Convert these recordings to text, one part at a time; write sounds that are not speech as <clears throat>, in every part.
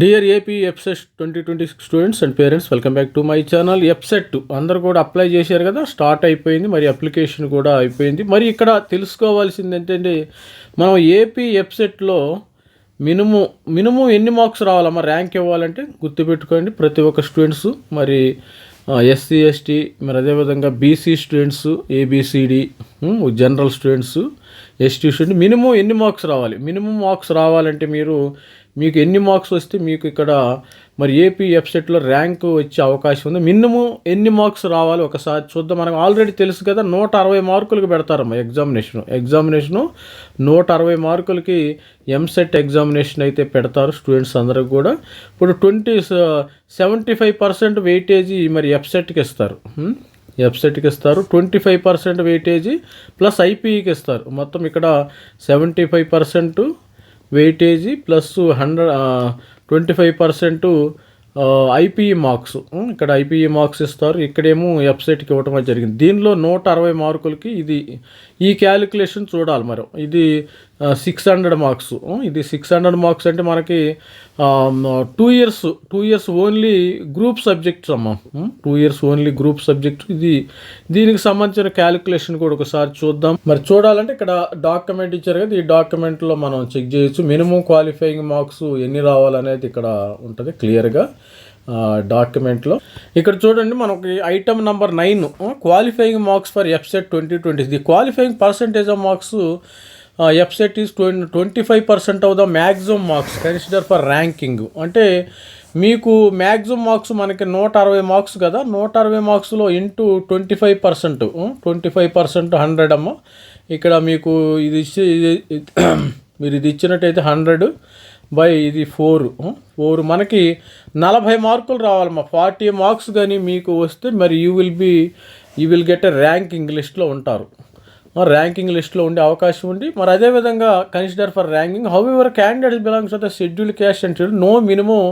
Dear AP EAPCET twenty twenty six students and parents welcome back to my channel EAPCET అందరు కూడా apply చేశారు కదా start అయిపోయింది మరి అప్లికేషన్ కూడా అయిపోయింది. మరి ఇక్కడ తెలుసుకోవాల్సింది ఏంటంటే మనం ఏపీ ఎఫ్సెట్లో మినిమం మినిమం ఎన్ని మార్క్స్ రావాలమ్మా? ర్యాంక్ ఇవ్వాలంటే గుర్తుపెట్టుకోండి ప్రతి ఒక్క స్టూడెంట్స్ మరి ఎస్సీ ఎస్టీ మరి అదేవిధంగా BC students ABCD general students ST minimum ఎన్ని మార్క్స్ రావాలి? మినిమం మార్క్స్ రావాలంటే మీరు మీకు ఎన్ని మార్క్స్ వస్తే మీకు ఇక్కడ మరి ఏపీ వెబ్సైట్లో ర్యాంక్ వచ్చే అవకాశం ఉంది. మినిమం ఎన్ని మార్క్స్ రావాలి? ఒకసారి చూద్దాం. మనకు ఆల్రెడీ తెలుసు కదా నూట అరవై మార్కులకి పెడతారమ్మా ఎగ్జామినేషన్ ఎగ్జామినేషను నూట అరవై మార్కులకి ఎంసెట్ ఎగ్జామినేషన్ అయితే పెడతారు స్టూడెంట్స్ అందరికి కూడా. ఇప్పుడు twenty seventy five percent weightage మరి వెబ్సైట్కి ఇస్తారు. Hmm? వెబ్సైట్కి ఇస్తారు. Twenty five percent weightage plus ఐపీఈకి ఇస్తారు. మొత్తం ఇక్కడ seventy five percent weightage plus hundred twenty five percent IPE marks. ఇక్కడ ఐపీఈ మార్క్స్ ఇస్తారు. ఇక్కడేమో వెబ్సైట్కి ఇవ్వటం జరిగింది. దీనిలో నూట అరవై మార్కులకి ఇది ఈ క్యాలిక్యులేషన్ చూడాలి మరి. ఇది సిక్స్ హండ్రెడ్ మార్క్స్ ఇది సిక్స్ హండ్రెడ్ మార్క్స్ అంటే మనకి two years two years only group subjects అమ్మా. Two years only group subject ఇది దీనికి సంబంధించిన క్యాలిక్యులేషన్ కూడా ఒకసారి చూద్దాం. మరి చూడాలంటే ఇక్కడ డాక్యుమెంట్ ఇచ్చారు కదా ఈ డాక్యుమెంట్లో మనం చెక్ చేయొచ్చు. మినిమం క్వాలిఫైయింగ్ మార్క్స్ ఎన్ని రావాలనేది ఇక్కడ ఉంటుంది క్లియర్గా డాక్యుమెంట్లో ఇక్కడ చూడండి మనకి item number nine qualifying marks for EAPCET twenty twenty the qualifying percentage of marks EAPCET is twenty twenty five percent of the maximum marks consider for ranking అంటే మీకు మ్యాక్సిమం మార్క్స్ మనకి నూట అరవై మార్క్స్ కదా. నూట అరవై మార్క్స్లో into twenty five percent twenty five percent hundred అమ్మ. ఇక్కడ మీకు ఇది ఇచ్చి ఇది- మీరు ఇది ఇచ్చినట్టయితే హండ్రెడ్ బై ఇది ఫోర్ ఫోర్ మనకి నలభై మార్కులు రావాలమ్మా. ఫార్టీ మార్క్స్ కానీ మీకు వస్తే మరి you will be you will get a ranking లిస్ట్లో ఉంటారు. ర్యాంకింగ్ లిస్ట్లో ఉండే అవకాశం ఉంది. మరి అదేవిధంగా consider for ranking however candidates belongs to the schedule caste and schedule no minimum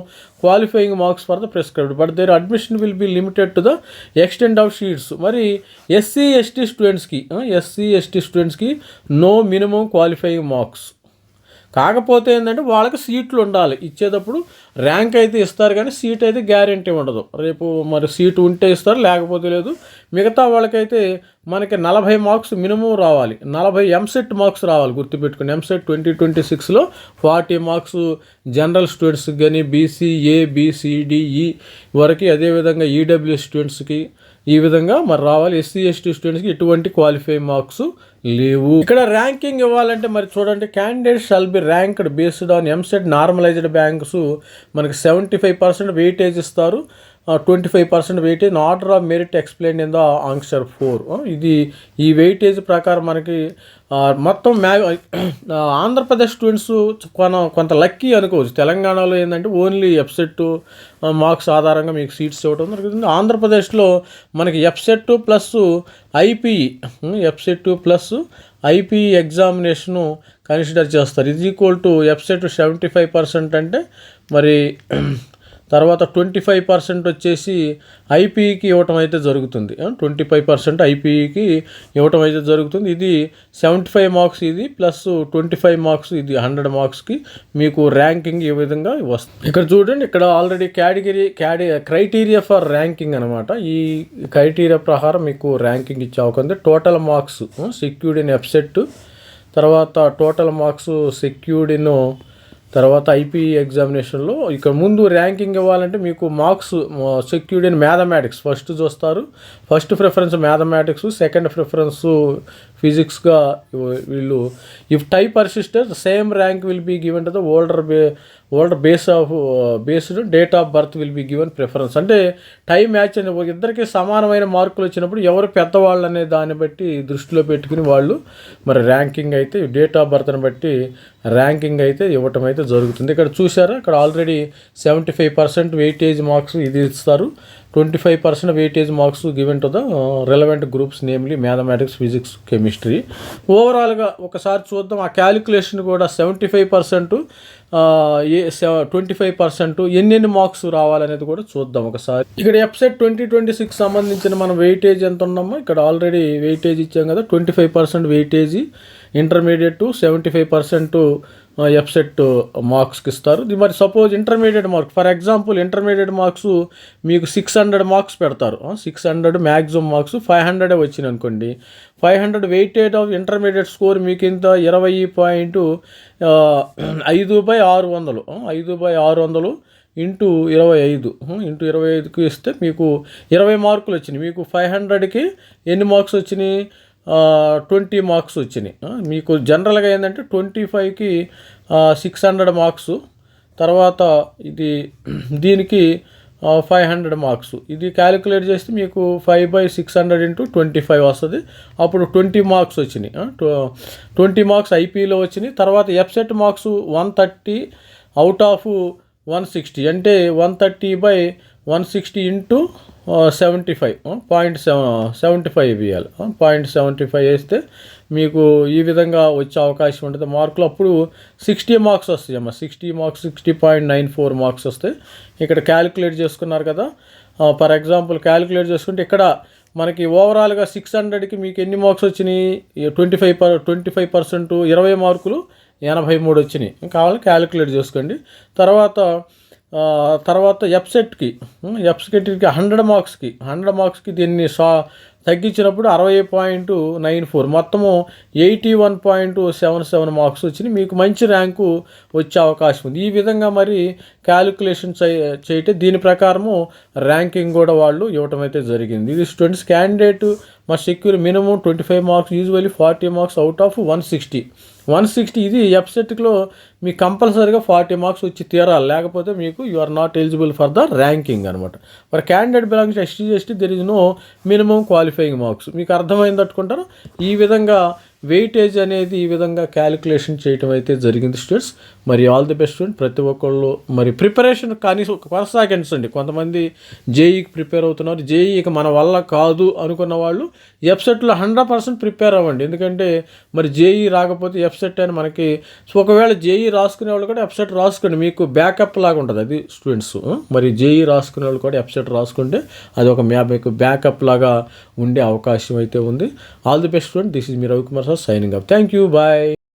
qualifying marks for the prescribed but their admission will be limited to the extent of seats మరి SC ST స్టూడెంట్స్కి SC ST స్టూడెంట్స్కి no minimum qualifying marks కాకపోతే ఏంటంటే వాళ్ళకి సీట్లు ఉండాలి. ఇచ్చేటప్పుడు rank అయితే ఇస్తారు కానీ సీట్ అయితే గ్యారంటీ ఉండదు. రేపు మరి సీటు ఉంటే ఇస్తారు లేకపోతే లేదు. మిగతా వాళ్ళకైతే మనకి నలభై మార్క్స్ మినిమం రావాలి. నలభై ఎంసెట్ మార్క్స్ రావాలి గుర్తుపెట్టుకుని ఎంసెట్ ట్వంటీ ట్వంటీ సిక్స్లో ఫార్టీ మార్క్స్ జనరల్ స్టూడెంట్స్కి కానీ బీసీ ఏ బీసీడిఈ వరకు అదేవిధంగా ఈడబ్ల్యూ స్టూడెంట్స్కి ఈ విధంగా మరి రావాలి. ఎస్సీ ఎస్టీ స్టూడెంట్స్కి ఎటువంటి క్వాలిఫై మార్క్స్ లేవు. ఇక్కడ ర్యాంకింగ్ ఇవ్వాలంటే మరి చూడండి candidate shall be ranked based on EAMCET normalised ranks మనకి సెవెంటీ ఫైవ్ పర్సెంట్ వెయిటేజ్ ఇస్తారు. Twenty five percent weightage order of merit explain in the annexure four ఇది ఈ వెయిటేజ్ ప్రకారం మనకి మొత్తం మ్యా ఆంధ్రప్రదేశ్ స్టూడెంట్స్ కొన కొంత లక్కీ అనుకోవచ్చు. తెలంగాణలో ఏంటంటే ఓన్లీ ఎఫ్సెట్ మార్క్స్ ఆధారంగా మీకు సీట్స్ ఇవ్వడం జరుగుతుంది. ఆంధ్రప్రదేశ్లో మనకి EAPCET plus IPE EAPCET plus IPE examination consider చేస్తారు. ఇది equal to EAPCET seventy five percent అంటే మరి తర్వాత ట్వంటీ ఫైవ్ పర్సెంట్ వచ్చేసి ఐపీఈకి ఇవ్వటం అయితే జరుగుతుంది. ట్వంటీ ఫైవ్ పర్సెంట్ ఐపీఈకి ఇవ్వటం అయితే జరుగుతుంది. ఇది సెవెంటీ ఫైవ్ మార్క్స్ ఇది ప్లస్ ట్వంటీ ఫైవ్ మార్క్స్ ఇది హండ్రెడ్ మార్క్స్కి మీకు ర్యాంకింగ్ ఈ విధంగా వస్తుంది. ఇక్కడ చూడండి ఇక్కడ ఆల్రెడీ కేటగిరీ క్యాడి క్రైటీరియా ఫర్ ర్యాంకింగ్ అనమాట ఈ క్రైటీరియా ప్రకారం మీకు ర్యాంకింగ్ ఇచ్చే అవకాశం total marks secured in EAPCET తర్వాత టోటల్ మార్క్స్ సెక్యూర్డ్ ఇన్ తర్వాత ఐపీ ఎగ్జామినేషన్లో ఇక్కడ ముందు ర్యాంకింగ్ ఇవ్వాలంటే మీకు marks secured in mathematics first చూస్తారు. First preference mathematics second preference ఫిజిక్స్గా వీళ్ళు. If type persists same rank will be given to the older old base of based date of birth will be given preference. అంటే time match అని ఇద్దరికి సమానమైన మార్కులు వచ్చినప్పుడు ఎవరు పెద్దవాళ్ళు అనే దాన్ని బట్టి దృష్టిలో పెట్టుకుని వాళ్ళు మరి ర్యాంకింగ్ అయితే డేట్ ఆఫ్ బర్త్ని బట్టి ర్యాంకింగ్ అయితే ఇవ్వటం అయితే జరుగుతుంది. ఇక్కడ చూసారా ఇక్కడ already seventy five percent weightage marks ఇది ఇస్తారు. Twenty five percent weightage marks given to the relevant groups namely mathematics physics chemistry ఓవరాల్గా ఒకసారి చూద్దాం. ఆ క్యాలిక్యులేషన్ కూడా seventy five percent twenty five percent ఎన్నెన్ని మార్క్స్ రావాలనేది కూడా చూద్దాం ఒకసారి. ఇక్కడ వెబ్సైట్ ట్వంటీ ట్వంటీ సిక్స్ సంబంధించిన మన వెయిటేజ్ ఎంత ఉన్నామో ఇక్కడ ఆల్రెడీ వెయిటేజ్ ఇచ్చాం కదా twenty five percent weightage intermediate seventy five percent EAPCET మార్క్స్కి ఇస్తారు. మరి suppose intermediate mark. For example intermediate marks మీకు సిక్స్ హండ్రెడ్ మార్క్స్ పెడతారు. Six hundred maximum marks five hundred వచ్చింది అనుకోండి. Five hundred weightage of intermediate score మీకు ఇంత? ఇరవై పాయింట్ ఐదు బై ఆరు వందలు. ఐదు బై ఆరు వందలు ఇంటూ ఇరవై ఐదు. ఇంటూ ఇరవై ఐదుకి ఇస్తే మీకు ఇరవై మార్కులు వచ్చినాయి. మీకు ఫైవ్ హండ్రెడ్కి ఎన్ని మార్క్స్ వచ్చినాయి? ట్వంటీ మార్క్స్ వచ్చినాయి. మీకు జనరల్గా ఏంటంటే ట్వంటీ ఫైవ్కి సిక్స్ హండ్రెడ్ మార్క్స్ తర్వాత ఇది <clears throat> దీనికి ఫైవ్ హండ్రెడ్ మార్క్స్. ఇది క్యాలిక్యులేట్ చేస్తే మీకు five by six hundred into twenty five వస్తుంది. అప్పుడు ట్వంటీ మార్క్స్ వచ్చినాయి. ట్వంటీ మార్క్స్ ఐపీలో వచ్చినాయి. తర్వాత EAPCET marks one thirty out of one sixty. అంటే one thirty by one sixty into seventy five point seven seventy five ఇవ్వాలి point seventy five వేస్తే మీకు ఈ విధంగా వచ్చే అవకాశం ఉంటుంది. మార్కులు అప్పుడు సిక్స్టీ మార్క్స్ వస్తాయి అమ్మ. Sixty marks sixty point nine four marks వస్తాయి ఇక్కడ క్యాలిక్యులేట్ చేసుకున్నారు కదా. ఫర్ ఎగ్జాంపుల్ క్యాలిక్యులేట్ చేసుకుంటే ఇక్కడ మనకి ఓవరాల్గా సిక్స్ హండ్రెడ్కి మీకు ఎన్ని మార్క్స్ వచ్చినాయి? Twenty five per twenty five percent ఇరవై మార్కులు ఎనభై మూడు వచ్చినాయి. కావాలి క్యాలిక్యులేట్ చేసుకోండి. తర్వాత తర్వాత ఎఫ్సెట్కి ఎఫ్సెట్కి హండ్రెడ్ మార్క్స్కి హండ్రెడ్ మార్క్స్కి దీన్ని సా తగ్గించినప్పుడు అరవై పాయింట్ నైన్ ఫోర్. మొత్తము eighty one point seven seven marks వచ్చినాయి. మీకు మంచి ర్యాంకు వచ్చే అవకాశం ఉంది. ఈ విధంగా మరి క్యాలిక్యులేషన్ చేయటం దీని ప్రకారము ర్యాంకింగ్ కూడా వాళ్ళు ఇవ్వటం అయితే జరిగింది. ఇది స్టూడెంట్స్ క్యాండిడేట్ మా secure minimum twenty five marks usually forty marks out of one sixty. One sixty ఇది ఎఫ్సెట్లో మీకు కంపల్సరీగా ఫార్టీ మార్క్స్ వచ్చి తీరాలి. లేకపోతే మీకు you are not eligible for the ranking అనమాట మరి candidate belongs ST ST there is no minimum qualifying marks మీకు అర్థమైంది అనుకుంటారు ఈ విధంగా వెయిటేజ్ అనేది ఈ విధంగా క్యాలిక్యులేషన్ చేయటం అయితే జరిగింది స్టూడెంట్స్ మరి ఆల్ ది బెస్ట్ స్టూడెంట్ ప్రతి ఒక్కళ్ళు మరి ప్రిపరేషన్ కనీసం కొనసాగించండి. కొంతమంది జేఈకి ప్రిపేర్ అవుతున్నారు. జేఈకి మన వల్ల కాదు అనుకున్న వాళ్ళు ఎఫ్సెట్లో హండ్రెడ్ పర్సెంట్ ప్రిపేర్ అవ్వండి. ఎందుకంటే మరి జేఈ రాకపోతే ఎఫ్సెట్ అని మనకి ఒకవేళ జేఈ రాసుకునే వాళ్ళు కూడా ఎఫ్సెట్ రాసుకోండి. మీకు బ్యాకప్ లాగా ఉంటుంది. అది స్టూడెంట్స్ మరి జేఈ రాసుకునే వాళ్ళు కూడా ఎఫ్సెట్ రాసుకుంటే అది ఒక మీకు బ్యాకప్ లాగా ఉండే అవకాశం అయితే ఉంది. All the best student this is me Ravikumar sir signing up thank you bye